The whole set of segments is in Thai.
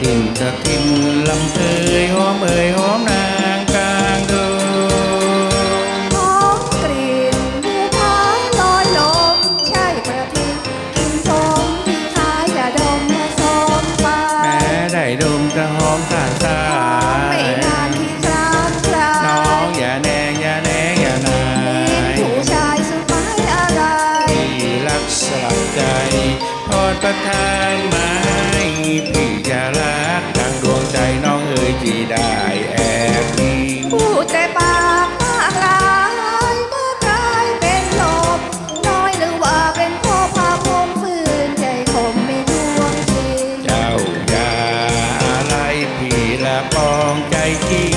ทินกระทินลำเอยหอมเอ่ยหอมนางกลางดงหอมกลิ่นภูผาลอยลมใช่ประทินกินชมพี่ขายอย่าดมมาสมไปแม้ได้ดมจะหอมสาสาไม่นานที่ครามคราน้องอย่าแนงอย่าแนงอย่านายผู้ชายสุดหมายอะไรพี่รักสลับใจทอดประทานม้พี่ พี่ละปองใจจริง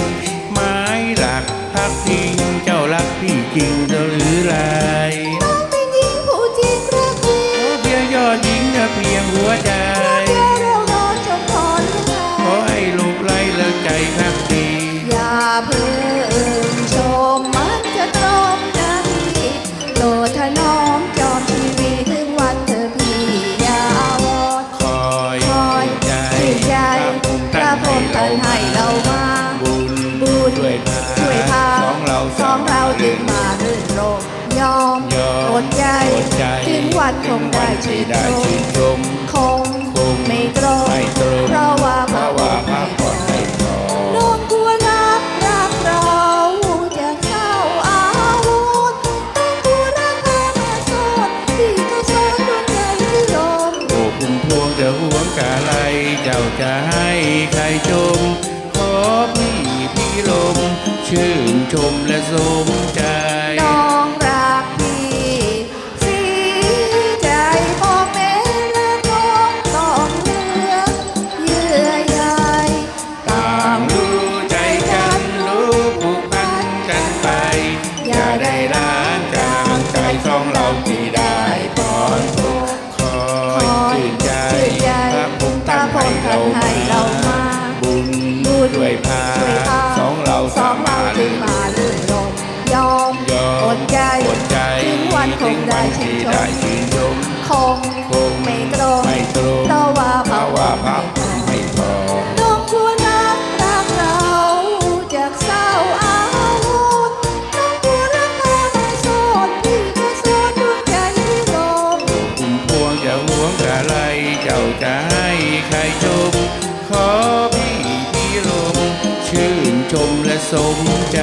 ไม้หลักพักพิง เจ้ารักพี่จริงหรือไรน้องเป็นหญิงผู้จริงรักจริงเพียงยอดหญิงนะเพียงหัวใจเดียวเรารอจงพรลูกขอให้ลูกไล่เลิกใจพักดี อย่าเพิ่ง เรามาบุญบุญช่วยพาช่วยพาสองเราสองเราจึงมารื่นรมยอมยอมอดใจอดใจถึงวันคงได้ชื่นได้ชชื่มนชมคงคงไม่ตรงไม่ตรงเพราะว่าเพราะว่าพักผ่อนไม่พอน้องกลัวนักรักเราจะเข้าอาวุธต้องกลัวรักแพ้มาสดที่ก็สอนดวงใจที่ลมโอ้พุ่มพวงจะหวงกาไรเจ้าจะให้ใครชมขอ พี่พี่ลมชื่นชมและสมใจ ญบุญช่วยพาช่วยพาสองเราสองเราถึงมาลื่นลมยอมยอมอดใจอดใจถึงวันคงได้ชื่นชได้มชื่นชมคงคงไม่ตรงไม่ตรงเพราะว่าเพราะว่าพระไม่พอน้องกลัวนักรักเราจากเศร้าอาวุธน้องกลัวรักแพ้ไม่สนพี่ก็สอนดวงใจที่ลมคุณพวงจะหวงกะไรเจ้าจะให้ใครชมขอพี่พี่ลม ชื่นชมและสมใจ